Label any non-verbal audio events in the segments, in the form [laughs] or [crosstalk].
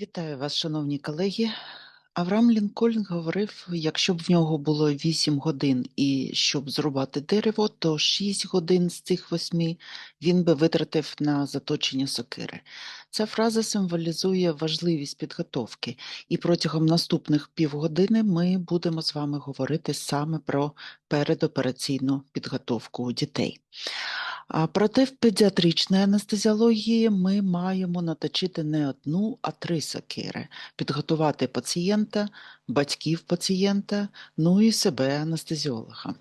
Вітаю вас, шановні колеги. Авраам Лінкольн говорив, якщо б в нього було 8 годин і щоб зрубати дерево, то 6 годин з цих 8 він би витратив на заточення сокири. Ця фраза символізує важливість підготовки, і протягом наступних півгодини ми будемо з вами говорити саме про передопераційну підготовку дітей. А проте в педіатричній анестезіології ми маємо наточити не одну, а три сокири, підготувати пацієнта, батьків пацієнта, ну і себе анестезіолога.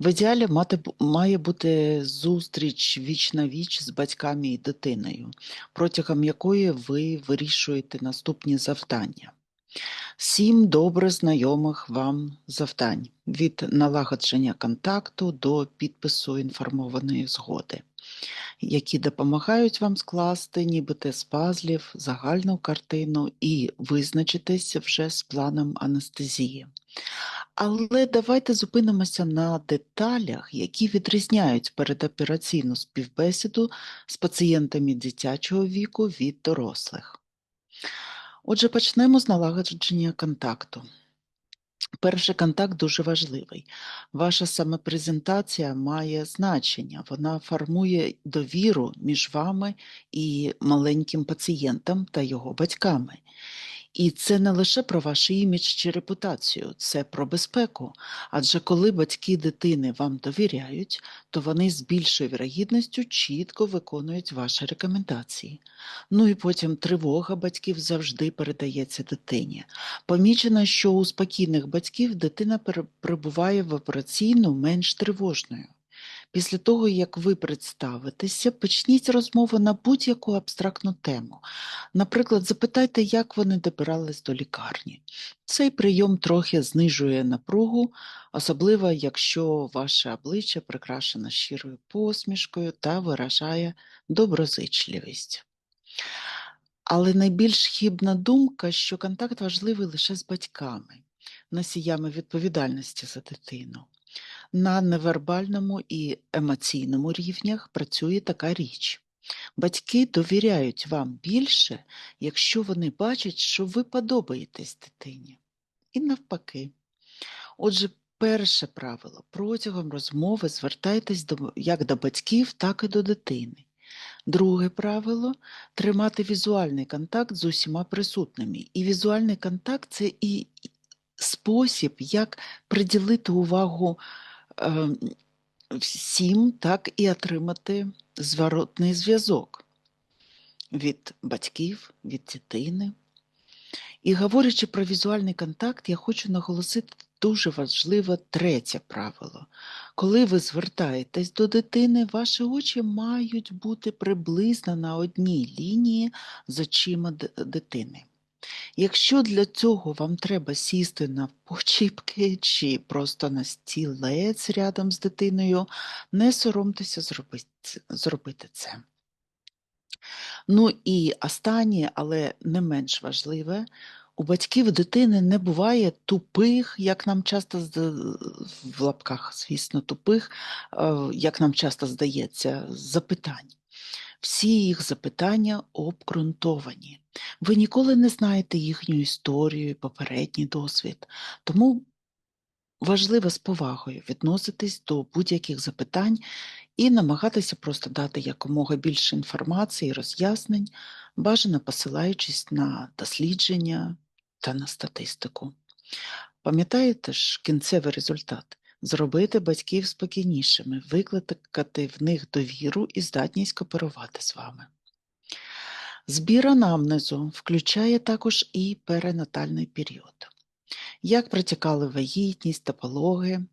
В ідеалі мати, має бути зустріч віч на віч з батьками і дитиною, протягом якої ви вирішуєте наступні завдання. Сім добре знайомих вам завдань від налагодження контакту до підпису інформованої згоди, які допомагають вам скласти нібито з пазлів загальну картину і визначитися вже з планом анестезії. Але давайте зупинимося на деталях, які відрізняють передопераційну співбесіду з пацієнтами дитячого віку від дорослих. Отже, почнемо з налагодження контакту. Перший контакт дуже важливий. Ваша самопрезентація має значення, вона формує довіру між вами і маленьким пацієнтом та його батьками. І це не лише про ваш імідж чи репутацію, це про безпеку. Адже коли батьки дитини вам довіряють, то вони з більшою вірогідністю чітко виконують ваші рекомендації. Ну і потім тривога батьків завжди передається дитині. Помічено, що у спокійних батьків дитина перебуває в операційну менш тривожною. Після того, як ви представитеся, почніть розмову на будь-яку абстрактну тему. Наприклад, запитайте, як вони добирались до лікарні. Цей прийом трохи знижує напругу, особливо якщо ваше обличчя прикрашено щирою посмішкою та виражає доброзичливість. Але найбільш хибна думка, що контакт важливий лише з батьками, носіями відповідальності за дитину. На невербальному і емоційному рівнях працює така річ. Батьки довіряють вам більше, якщо вони бачать, що ви подобаєтесь дитині. І навпаки. Отже, перше правило протягом розмови звертайтесь до, як до батьків, так і до дитини. Друге правило тримати візуальний контакт з усіма присутніми. І візуальний контакт це і спосіб, як приділити увагу всім, так і отримати зворотний зв'язок від батьків, від дитини. І говорячи про візуальний контакт, я хочу наголосити дуже важливе третє правило. Коли ви звертаєтесь до дитини, ваші очі мають бути приблизно на одній лінії з очима дитини. Якщо для цього вам треба сісти на почіпки чи просто на стілець рядом з дитиною, не соромтеся зробити, це. Ну і останнє, але не менш важливе, у батьків дитини не буває тупих, як нам часто в лапках, звісно, тупих, е, як нам часто здається, запитань. Всі їх запитання обґрунтовані. Ви ніколи не знаєте їхню історію, і попередній досвід. Тому важливо з повагою відноситись до будь-яких запитань і намагатися просто дати якомога більше інформації і роз'яснень, бажано посилаючись на дослідження та на статистику. Пам'ятаєте ж кінцевий результат? Зробити батьків спокійнішими, викликати в них довіру і здатність кооперувати з вами. Збір анамнезу включає також і перинатальний період. Як протікали вагітність та пологи,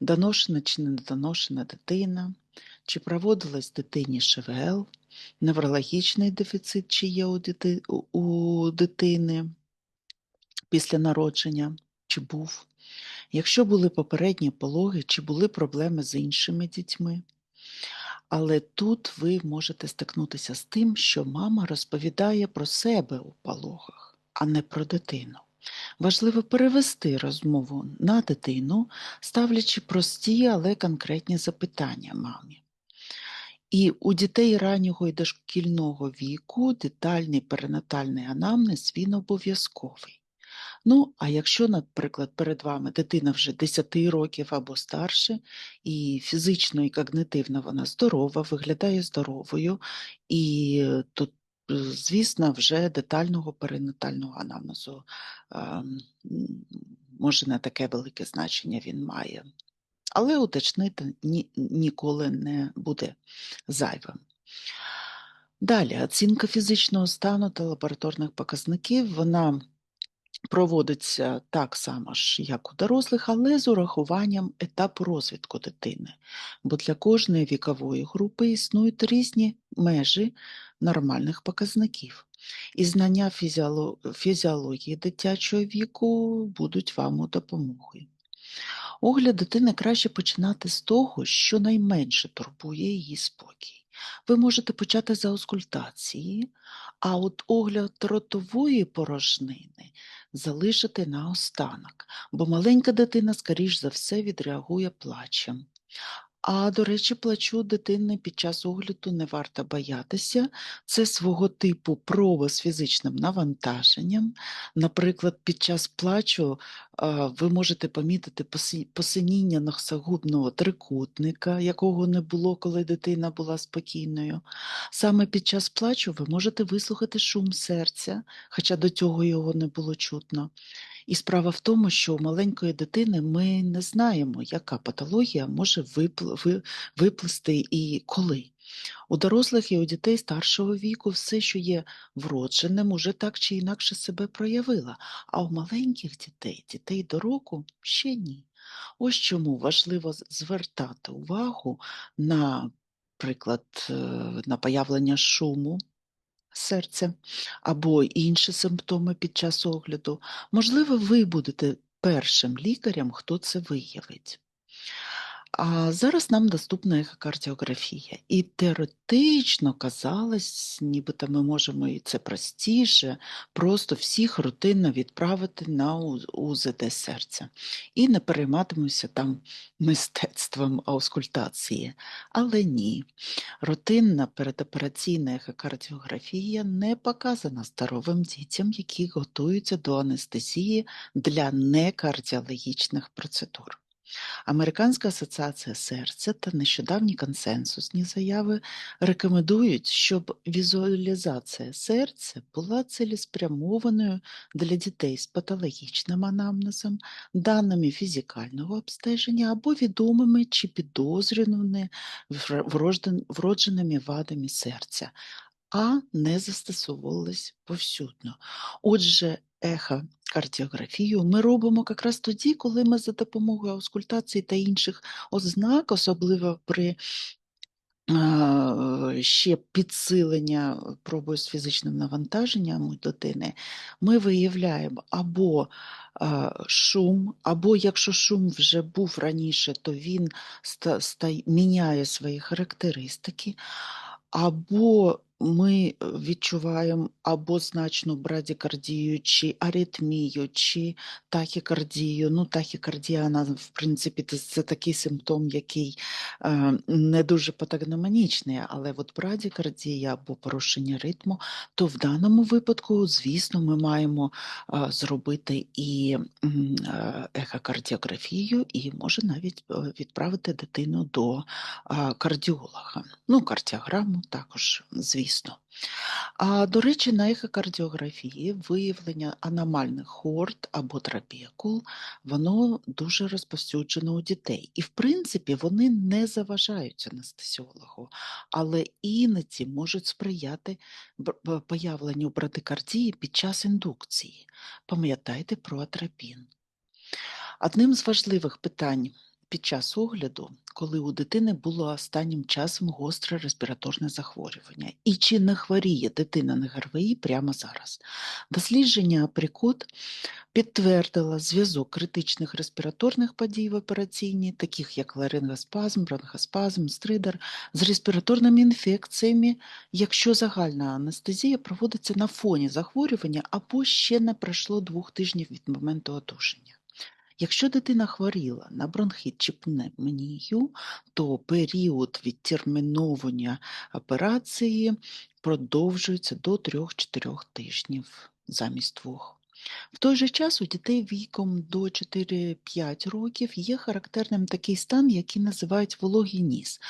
доношена чи недоношена дитина, чи проводилась дитині ШВЛ, неврологічний дефіцит, чи є у, дити, у- дитини після народження, чи був, якщо були попередні пологи, чи були проблеми з іншими дітьми. Але тут ви можете стикнутися з тим, що мама розповідає про себе у пологах, а не про дитину. Важливо перевести розмову на дитину, ставлячи прості, але конкретні запитання мамі. І у дітей раннього і дошкільного віку детальний перинатальний анамнез він обов'язковий. Ну, а якщо, наприклад, перед вами дитина вже 10 років або старше, і фізично і когнитивно вона здорова, виглядає здоровою, і тут, е, звісно, вже детального перинатального анамнезу може не таке велике значення він має. Але уточнити ні, ніколи не буде зайвим. Далі, оцінка фізичного стану та лабораторних показників, вона проводиться так само ж, як у дорослих, але з урахуванням етапу розвитку дитини. Бо для кожної вікової групи існують різні межі нормальних показників. І знання фізіоло- фізіології дитячого віку будуть вам у допомогою. Огляд дитини краще починати з того, що найменше турбує її спокій. Ви можете почати за аускультації, а от огляд ротової порожнини залишити наостанок, бо маленька дитина, скоріш за все, відреагує плачем. А, до речі, плачу дитини під час огляду не варто боятися. Це свого типу проба з фізичним навантаженням. Наприклад, під час плачу ви можете помітити посиніння носогубного трикутника, якого не було, коли дитина була спокійною. Саме під час плачу ви можете вислухати шум серця, хоча до цього його не було чутно. І справа в тому, що у маленької дитини ми не знаємо, яка патологія може випл- ви- виплисти і коли. У дорослих і у дітей старшого віку все, що є вродженим, уже так чи інакше себе проявило, а у маленьких дітей, дітей до року, ще ні. Ось чому важливо звертати увагу на, приклад, е, на появлення шуму серця або інші симптоми під час огляду. Можливо, ви будете першим лікарем, хто це виявить. А зараз нам доступна ехокардіографія. І теоретично казалось, нібито ми можемо і це простіше, просто всіх рутинно відправити на УЗД серця. І не перейматимуся там [laughs] мистецтвом аускультації. Але ні. Рутинна передопераційна ехокардіографія не показана здоровим дітям, які готуються до анестезії для некардіологічних процедур. Американська асоціація серця та нещодавні консенсусні заяви рекомендують, щоб візуалізація серця була цілеспрямованою для дітей з патологічним анамнезом, даними фізикального обстеження або відомими чи підозрюваними вродженими вадами серця, а не застосовувались повсюдно. Отже, ехокардіографію ми робимо якраз тоді, коли ми за допомогою аускультації та інших ознак, особливо при ще підсилення пробою з фізичним навантаженням дитини, ми виявляємо або шум, або якщо шум вже був раніше, то він міняє свої характеристики, або ми е, відчуваємо або значну брадікардію, чи аритмію, чи тахікардію. Ну, тахікардія, вона, в принципі, це- такий симптом, який е, не дуже патогномонічний, але от брадікардія або порушення ритму, то в даному випадку, звісно, ми маємо е, зробити і е, ехокардіографію, і може навіть е, відправити дитину до а, кардіолога. Ну, кардіограму також, звісно. А, до речі, на ехокардіографії виявлення аномальних хорд або трабекул, воно дуже розповсюджено у дітей. І, в принципі, вони не заважають анестезіологу, але іноді можуть сприяти появленню брадикардії під час індукції. Пам'ятайте про атропін. Одним з важливих питань під час огляду, коли у дитини було останнім часом гостре респіраторне захворювання, і чи не хворіє дитина на ГРВІ прямо зараз. Дослідження Апрікот підтвердило зв'язок критичних респіраторних подій в операційній, таких як ларингоспазм, бронхоспазм, стридер, з респіраторними інфекціями, якщо загальна анестезія проводиться на фоні захворювання або ще не пройшло двох тижнів від моменту одужання. Якщо дитина хворіла на бронхіт чи пневмонію, то період відтерміновання операції продовжується до 3-4 тижнів замість 2. В той же час у дітей віком до 4-5 років є характерним такий стан, який називають вологий ніс.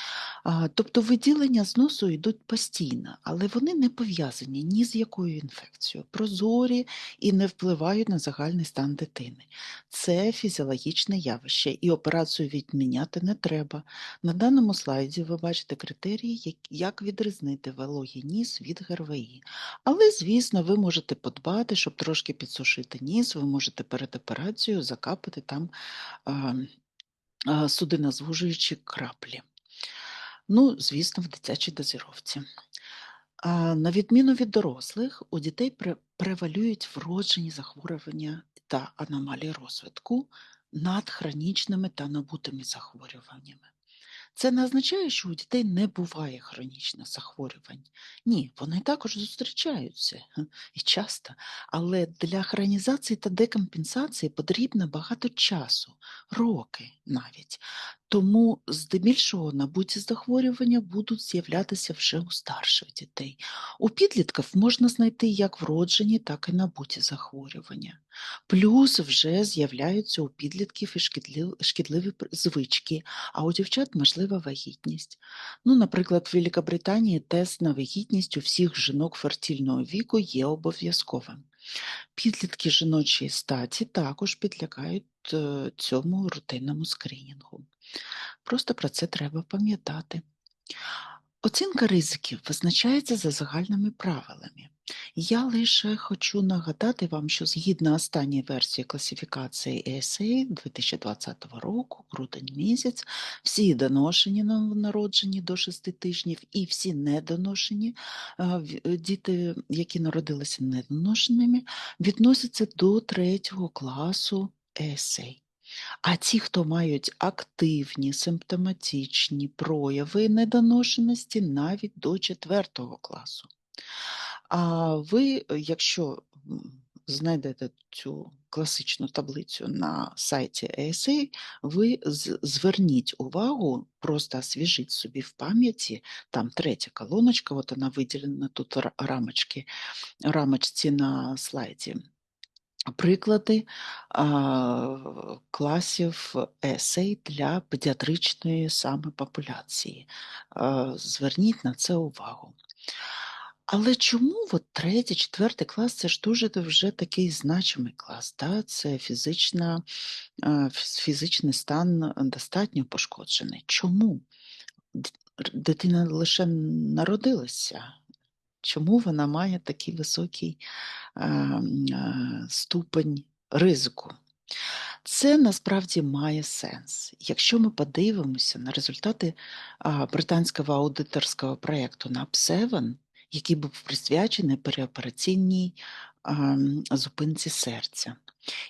Тобто виділення з носу йдуть постійно, але вони не пов'язані ні з якою інфекцією, прозорі і не впливають на загальний стан дитини. Це фізіологічне явище, і операцію відміняти не треба. На даному слайді ви бачите критерії, як- відрізнити вологий ніс від ГРВІ. Але, звісно, ви можете подбати, щоб трошки підсушити ніс, ви можете перед операцією закапати там судинозвужуючі краплі. Ну, звісно, в дитячій дозіровці. На відміну від дорослих, у дітей превалюють вроджені захворювання та аномалії розвитку над хронічними та набутими захворюваннями. Це не означає, що у дітей не буває хронічних захворювань. Ні, вони також зустрічаються і часто, але для хронізації та декомпенсації потрібно багато часу, роки навіть. Тому здебільшого набуті захворювання будуть з'являтися вже у старших дітей. У підлітків можна знайти як вроджені, так і набуті захворювання. Плюс вже з'являються у підлітків і шкідливі, звички, а у дівчат можлива вагітність. Ну, наприклад, в Великобританії тест на вагітність у всіх жінок фертильного віку є обов'язковим. Підлітки жіночої статі також підлягають е, цьому рутинному скринінгу. Просто про це треба пам'ятати. Оцінка ризиків визначається за загальними правилами. Я лише хочу нагадати вам, що згідно останньої версії класифікації ESA 2020 року, грудень місяць, всі доношені новонароджені до 6 тижнів і всі недоношені е, е, діти, які народилися недоношеними, відносяться до третього класу ESA. А ті, хто мають активні симптоматичні прояви недоношеності, навіть до 4 класу. А ви, е, якщо знайдете цю класичну таблицю на сайті ASA, ви зверніть увагу, просто освіжіть собі в пам'яті, там третя колоночка, от вона виділена тут рамочки, рамочці на слайді приклади а, класів есей для педіатричної саме популяції. А, Зверніть на це увагу. Але чому от третій, четвертий клас це ж дуже вже такий значимий клас? Да? Це фізична, фізичний стан достатньо пошкоджений. Чому? Дитина лише народилася. Чому вона має такий високий ем, е, ступень ризику? Це насправді має сенс. Якщо ми подивимося на результати британського аудиторського проєкту NAP7, який був присвячений переопераційній ам, зупинці серця.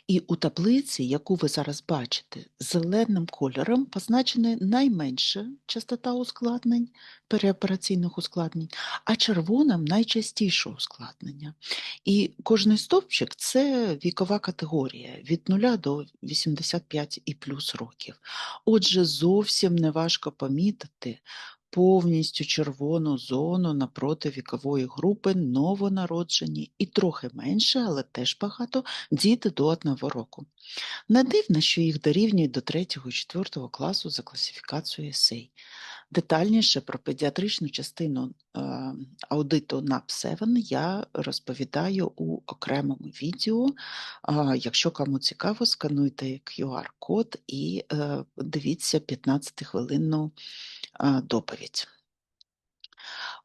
І у таблиці, яку ви зараз бачите, зеленим кольором позначена найменша частота ускладнень, переопераційних ускладнень, а червоним найчастіше ускладнення. І кожний стовпчик це вікова категорія від 0 до 85 і плюс років. Отже, зовсім не важко помітити повністю червону зону напроти вікової групи новонароджені і трохи менше, але теж багато діти до 1 року. Не дивно, що їх дорівнюють до 3-4 класу за класифікацією СЕЙ. Детальніше про педіатричну частину е, аудиту NAP7 я розповідаю у окремому відео. Якщо кому цікаво, скануйте QR-код і е, дивіться 15-хвилинну е, доповідь.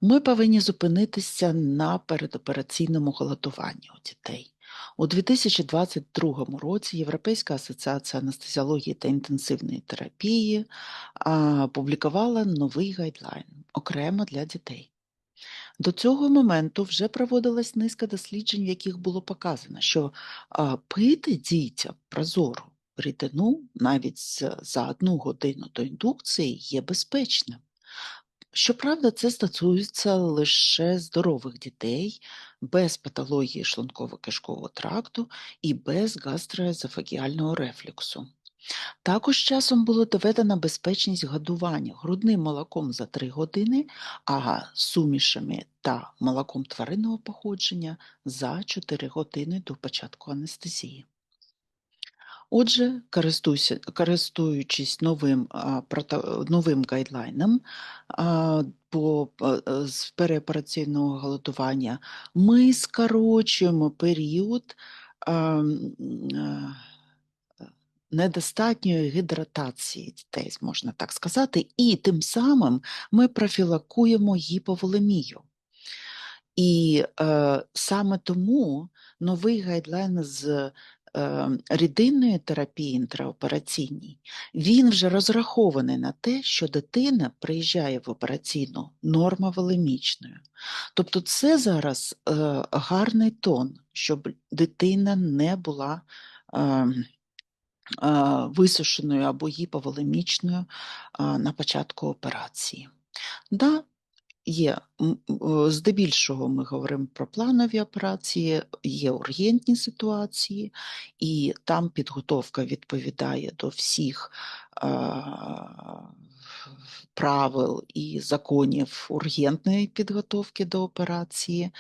Ми повинні зупинитися на передопераційному голодуванні у дітей. У 2022 році Європейська асоціація анестезіології та інтенсивної терапії а, публікувала новий гайдлайн окремо для дітей. До цього моменту вже проводилась низка досліджень, в яких було показано, що пити дітям прозору рідину навіть за одну годину до індукції є безпечним. Щоправда, це стосується лише здорових дітей без патології шлунково-кишкового тракту і без гастроезофагіального рефлюксу. Також часом було доведено безпечність годування грудним молоком за 3 години, а сумішами та молоком тваринного походження за 4 години до початку анестезії. Отже, користуючись новим, новим гайдлайном по з переопераційного голодування, ми скорочуємо період недостатньої гідратації дітей, можна так сказати, і тим самим ми профілакуємо гіповолемію. І е, саме тому новий гайдлайн з рідинної терапії інтраопераційній, він вже розрахований на те, що дитина приїжджає в операційну нормоволемічною. Тобто це зараз е, гарний тон, щоб дитина не була е, е, висушеною або гіповолемічною е, на початку операції. Да, Є м, здебільшого ми говоримо про планові операції, є ургентні ситуації, і там підготовка відповідає до всіх е, правил і законів ургентної підготовки до операції.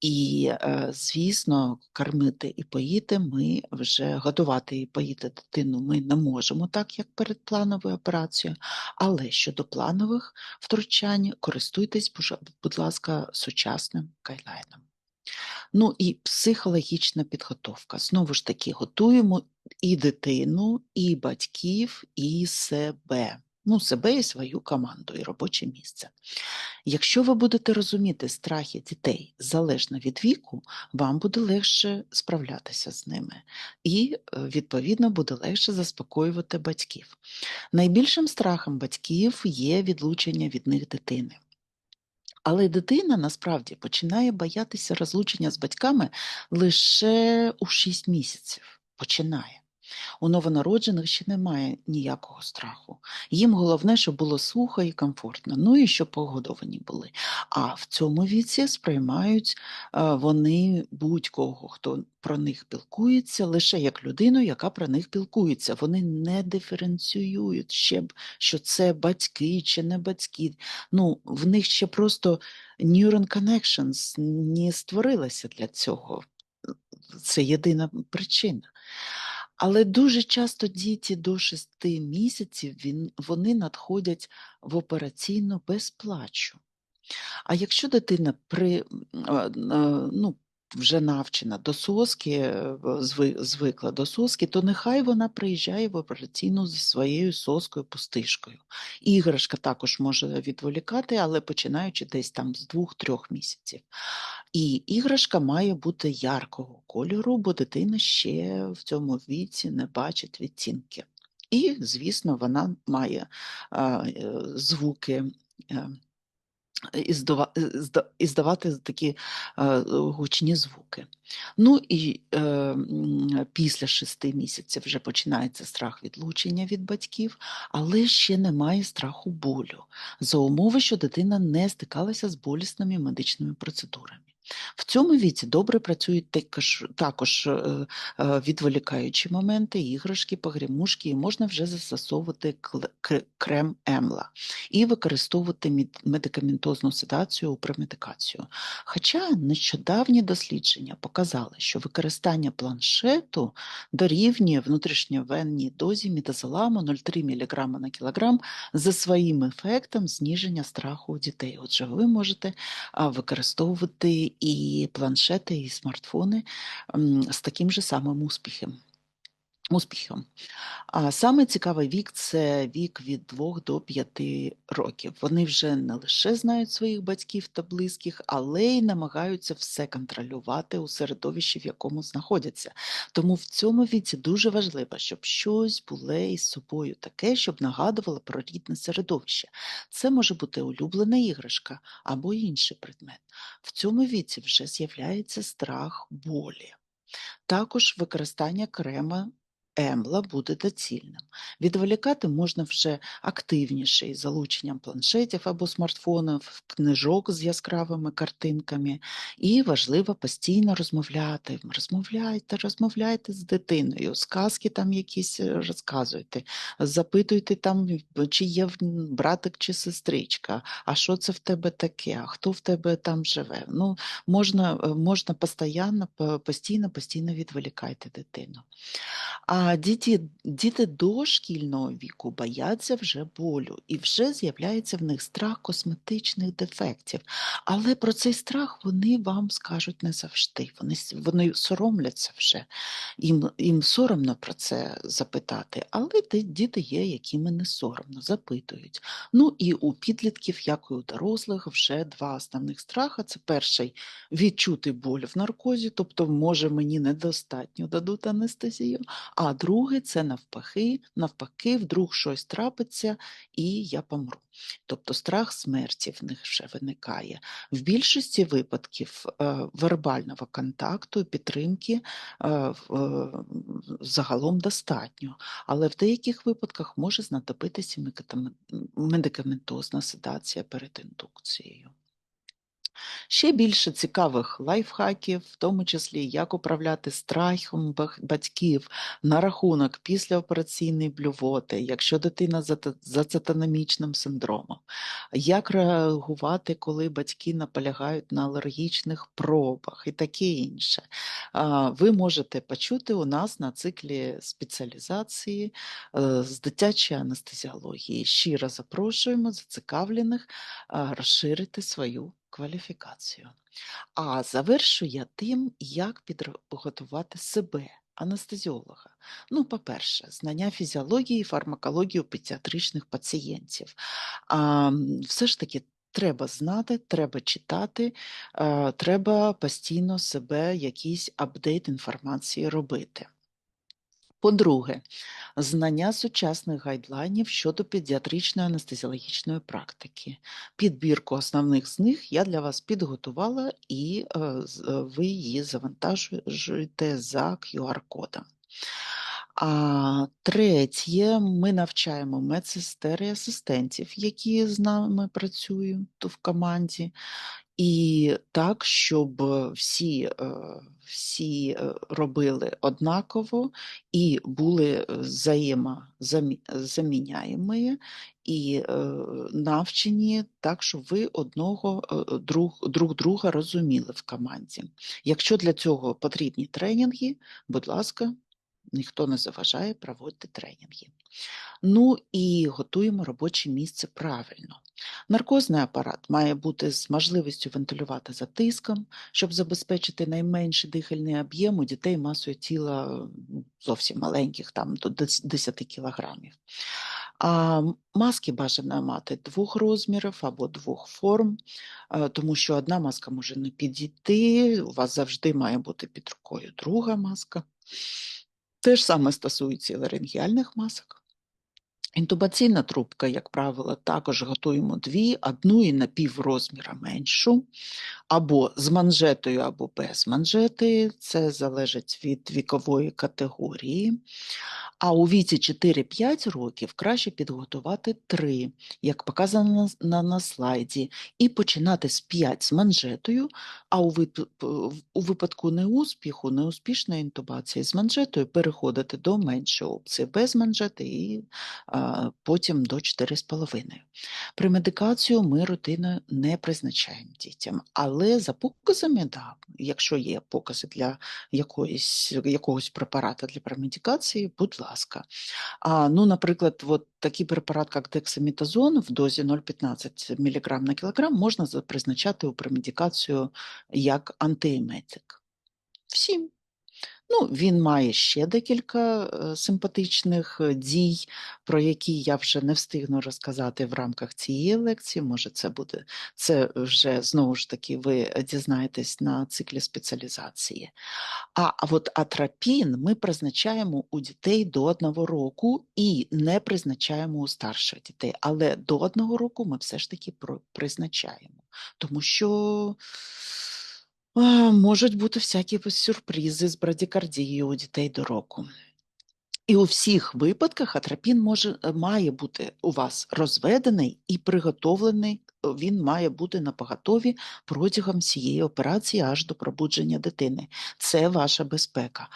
І, е, звісно, кормити і поїти ми вже годувати і поїти дитину ми не можемо, так як перед плановою операцією. Але щодо планових втручань, користуйтесь, будь ласка, сучасним гайдлайном. Ну і психологічна підготовка. Знову ж таки, готуємо і дитину, і батьків, і себе. Ну, себе і свою команду, і робоче місце. Якщо ви будете розуміти страхи дітей залежно від віку, вам буде легше справлятися з ними, і, е, відповідно, буде легше заспокоювати батьків. Найбільшим страхом батьків є відлучення від них дитини. Але дитина насправді починає боятися розлучення з батьками лише у 6 місяців. Починає. У новонароджених ще немає ніякого страху. Їм головне, щоб було сухо і комфортно, ну і щоб погодовані були. А в цьому віці сприймають е, вони будь-кого, хто про них пілкується, лише як людину, яка про них пілкується. Вони не диференціюють ще, що це батьки чи не батьки. Ну, в них ще просто neuron connections не створилися для цього. Це єдина причина. Але дуже часто діти до 6 місяців він, вони надходять в операційну без плачу. А якщо дитина при, ну, вже навчена до соски, е, звикла до соски, то нехай вона приїжджає в операційну зі своєю соскою пустишкою. Іграшка також може відволікати, але починаючи десь там з 2-3 місяців. І іграшка має бути яркого кольору, бо дитина ще в цьому віці не бачить відтінки. І, звісно, вона має а, е, звуки. Е, іздава- е, зда- іздавати такі е, гучні звуки. Ну і е, після шести місяців вже починається страх відлучення від батьків, але ще немає страху болю, за умови, що дитина не стикалася з болісними медичними процедурами. В цьому віці добре працюють також, також е, е, відволікаючі моменти, іграшки, погрімушки, і можна вже застосовувати крем Емла і використовувати медикаментозну седацію у премедикацію. Хоча нещодавні дослідження показали, що використання планшету дорівнює внутрішньовенній дозі мідазоламу 0,3 мг на кілограм за своїм ефектом зниження страху у дітей. Отже, ви можете використовувати і планшети, і смартфони з таким же самим успіхом. Успіхом. А саме цікавий вік це вік від 2 до 5 років. Вони вже не лише знають своїх батьків та близьких, але й намагаються все контролювати у середовищі, в якому знаходяться. Тому в цьому віці дуже важливо, щоб щось було із собою таке, щоб нагадувало про рідне середовище. Це може бути улюблена іграшка або інший предмет. В цьому віці вже з'являється страх болі. Також використання крема ембла буде доцільним. Відволікати можна вже активніше із залученням планшетів або смартфонів, книжок з яскравими картинками. І важливо постійно розмовляти. Розмовляйте, розмовляйте з дитиною, сказки там якісь е, розказуйте, запитуйте там, чи є братик чи сестричка, а що це в тебе таке, а хто в тебе там живе. Ну, можна, е, можна постійно, постійно, постійно відволікайте дитину. А діти, діти дошкільного віку бояться вже болю, і вже з'являється в них страх косметичних дефектів. Але про цей страх вони вам скажуть не завжди. Вони, вони соромляться вже. Їм, їм соромно про це запитати, але діти є, якими не соромно, запитують. Ну і у підлітків, як і у дорослих, вже два основних страха. Це перший відчути боль в наркозі, тобто, може, мені недостатньо дадуть анестезію. А другий це навпаки, навпаки, вдруг щось трапиться і я помру. Тобто страх смерті в них вже виникає. В більшості випадків е, вербального контакту підтримки е, е, загалом достатньо, але в деяких випадках може знадобитися медикаментозна седація перед індукцією. Ще більше цікавих лайфхаків, в тому числі як управляти страхом батьків на рахунок післяопераційної блювоти, якщо дитина за цитономічним синдромом, як реагувати, коли батьки наполягають на алергічних пробах і таке інше. Ви можете почути у нас на циклі спеціалізації е, з дитячої анестезіології. Щиро запрошуємо зацікавлених розширити свою кваліфікацію. А завершу я тим, як підготувати себе, анестезіолога. Ну, по-перше, знання фізіології і фармакології у педіатричних пацієнтів. А, все ж таки. Треба знати, треба читати, е, треба постійно себе якийсь апдейт інформації робити. По-друге, знання сучасних гайдлайнів щодо педіатричної анестезіологічної практики. Підбірку основних з них я для вас підготувала і е, е, ви її завантажуєте за QR-кодом. А третє, ми навчаємо медсестер і асистентів, які з нами працюють в команді. І так, щоб е, всі, е, всі е, робили однаково і були взаємозаміняємі і навчені так, щоб ви одного друг, друг друга розуміли в команді. Якщо для цього потрібні тренінги, будь ласка, ніхто не заважає проводити тренінги. Ну і готуємо робоче місце правильно. Наркозний апарат має бути з можливістю вентилювати за тиском, щоб забезпечити найменший дихальний об'єм у дітей масою тіла зовсім маленьких, там до 10 кілограмів. А маски бажано мати двох розмірів або двох форм, е, тому що одна маска може не підійти, у вас завжди має бути під рукою друга маска. Те ж саме стосується і ларингіальних масок. Інтубаційна трубка, як правило, також готуємо дві, одну і на піврозміра меншу, або з манжетою, або без манжети. Це залежить від вікової категорії. А у віці 4-5 років краще підготувати 3, як показано на, на, слайді, і починати з 5 з манжетою, а у, вип- у випадку неуспіху, неуспішної інтубації з манжетою переходити до меншої опції без манжети і потім до 4,5. Премедикацію ми рутиною не призначаємо дітям, але за показами, да, якщо є покази для якоїсь, якогось препарата для премедикації, будь ласка. А, ну, наприклад, от такий препарат, як дексаметазон в дозі 0,15 мг на кілограм можна призначати у премедикацію як антиеметик. Всім. Ну, він має ще декілька е, симпатичних е, дій, про які я вже не встигну розказати в рамках цієї лекції. Може, це буде це вже знову ж таки ви дізнаєтесь на циклі спеціалізації. А от атропін ми призначаємо у дітей до одного року і не призначаємо у старших дітей. Але до одного року ми все ж таки призначаємо, тому що можуть бути всякі сюрпризи з брадікардією у дітей до року. І у всіх випадках атропін може е, має бути у вас розведений і приготовлений. е, Він має бути на поготові протягом всієї операції аж до пробудження дитини. Це ваша безпека.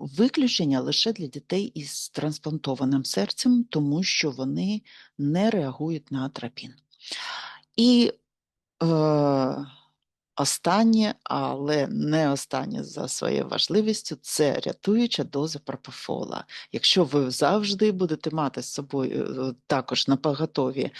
Виключення лише для дітей із трансплантованим серцем, тому що вони не реагують на атропін. І е, Останнє, але не останнє за своєю важливістю, це рятуюча доза пропофола. Якщо ви завжди будете мати з собою е, також на поготові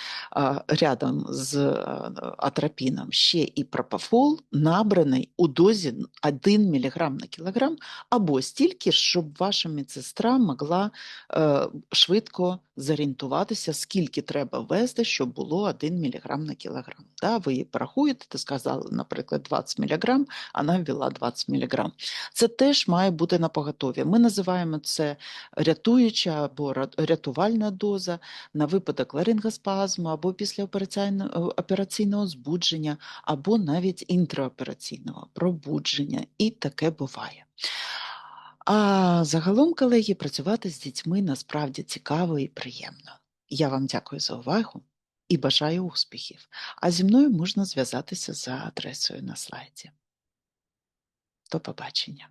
рядом з а, атропіном ще і пропофол, набраний у дозі 1 мг на кілограм, або стільки, щоб ваша медсестра могла е, швидко зорієнтуватися, скільки треба ввести, щоб було 1 мг на кілограм. Да, ви її порахуєте, ти сказали, наприклад, 20 мг, вона ввела 20 мг. Це теж має бути на поготові. Ми називаємо це рятуюча або рятувальна доза на випадок ларингоспазму, або післяопераційного операційного збудження, або навіть інтраопераційного пробудження. І таке буває. А загалом, колеги, працювати з дітьми насправді цікаво і приємно. Я вам дякую за увагу і бажаю успіхів. А зі мною можна зв'язатися за адресою на слайді. До побачення.